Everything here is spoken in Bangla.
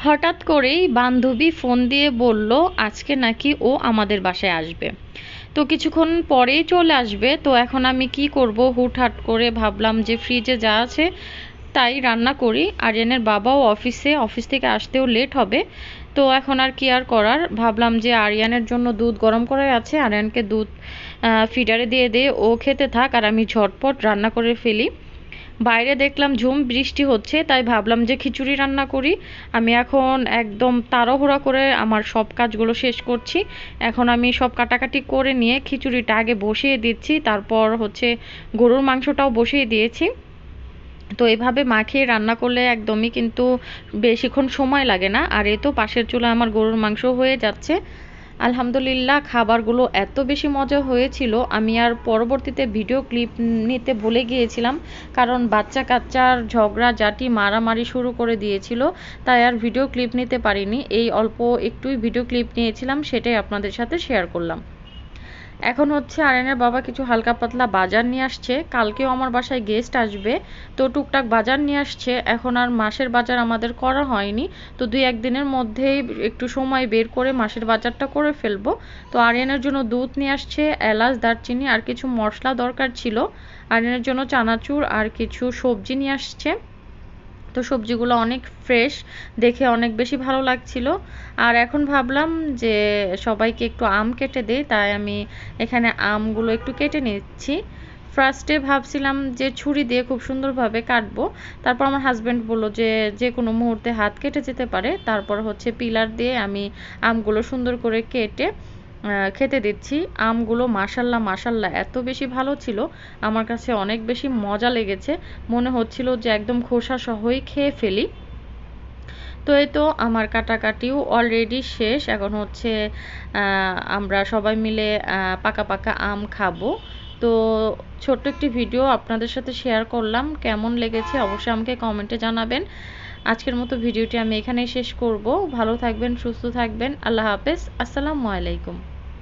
হঠাৎ করেই বান্ধবী ফোন দিয়ে বলল, আজকে নাকি ও আমাদের বাসায় আসবে। তো কিছুক্ষণ পরেই চলে আসবে। তো এখন আমি কি করব? হুটহাট করে ভাবলাম যে ফ্রিজে যা আছে তাই রান্না করি। আরিয়ানের বাবাও অফিসে অফিস থেকে আসতেও লেট হবে। তো এখন আর কি আর করার? ভাবলাম যে আরিয়ানের জন্য দুধ গরম করে আছে। আরিয়ানকে দুধ ফিডারে দিয়ে দিয়ে ও খেতে থাক আর আমি ঝটপট রান্না করে ফেলি। বাইরে দেখলাম ঝুম বৃষ্টি হচ্ছে, তাই ভাবলাম যে খিচুড়ি রান্না করি। আমি এখন একদম তাড়াহুড়া করে আমার সব কাজগুলো শেষ করছি। এখন আমি সব কাটাকাটি করে নিয়ে খিচুড়িটা আগে বসিয়ে দিচ্ছি, তারপর হচ্ছে গরুর মাংসটাও বসিয়ে দিয়েছি। তো এভাবে মাখিয়ে রান্না করলে একদমই কিন্তু বেশিক্ষণ সময় লাগে না, আর এ তো পাশের চুলায় আমার গরুর মাংস হয়ে যাচ্ছে। আলহামদুলিল্লাহ, খাবারগুলো এত বেশি মজা হয়েছিল। আমি আর পরবর্তীতে ভিডিও ক্লিপ নিতে ভুলে গিয়েছিলাম, কারণ বাচ্চা কাচ্চার ঝগড়া, জাটি, মারামারি শুরু করে দিয়েছিল, তাই আর ভিডিও ক্লিপ নিতে পারিনি। এই অল্প একটুই ভিডিও ক্লিপ নিয়েছিলাম, সেটাই আপনাদের সাথে শেয়ার করলাম। এখন হচ্ছে আরেনের বাবা কিছু হালকা পাতলা বাজার নিয়ে আসছে। কালকেও আমার বাসায় গেস্ট আসবে, তো টুকটাক বাজার নিয়ে আসছে। এখন আর মাসের বাজার আমাদের করা হয়নি, তো দুই একদিনের মধ্যেই একটু সময় বের করে মাসের বাজারটা করে ফেলব। তো আরিয়ানের জন্য দুধ নিয়ে আসছে, এলাচ, দারচিনি আর কিছু মশলা দরকার ছিল। আরিয়ানের জন্য চানাচুর আর কিছু সবজি নিয়ে আসছে। তো সবজিগুলো অনেক ফ্রেশ দেখে অনেক বেশি ভালো লাগছিল। আর এখন ভাবলাম যে সবাইকে একটু আম কেটে দিই, তাই আমি এখানে আমগুলো একটু কেটে নিচ্ছি। ফার্স্টে ভাবছিলাম যে ছুরি দিয়ে খুব সুন্দরভাবে কাটবো। তারপর আমার হাজব্যান্ড বলল যে যে কোনো মুহূর্তে হাত কেটে যেতে পারে। তারপর হচ্ছে পিলার দিয়ে আমি আমগুলো সুন্দর করে কেটে খেতে দিচ্ছি। আমগুলো মাসাল্লাহ মাসাল্লাহ এত বেশি ভালো ছিল, আমার কাছে অনেক বেশি মজা লেগেছে। মনে হচ্ছিল যে একদম খোসা সহই খেয়ে ফেলি। তো এই তো আমার কাটাকাটিও অলরেডি শেষ। এখন হচ্ছে আমরা সবাই মিলে পাকা পাকা আম খাব। তো ছোট্ট একটি ভিডিও আপনাদের সাথে শেয়ার করলাম। কেমন লেগেছে অবশ্যই আমাকে কমেন্টে জানাবেন। আজকের মতো ভিডিওটি আমি এখানেই শেষ করব। ভালো থাকবেন, সুস্থ থাকবেন। আল্লাহ হাফেজ। আসসালামু আলাইকুম।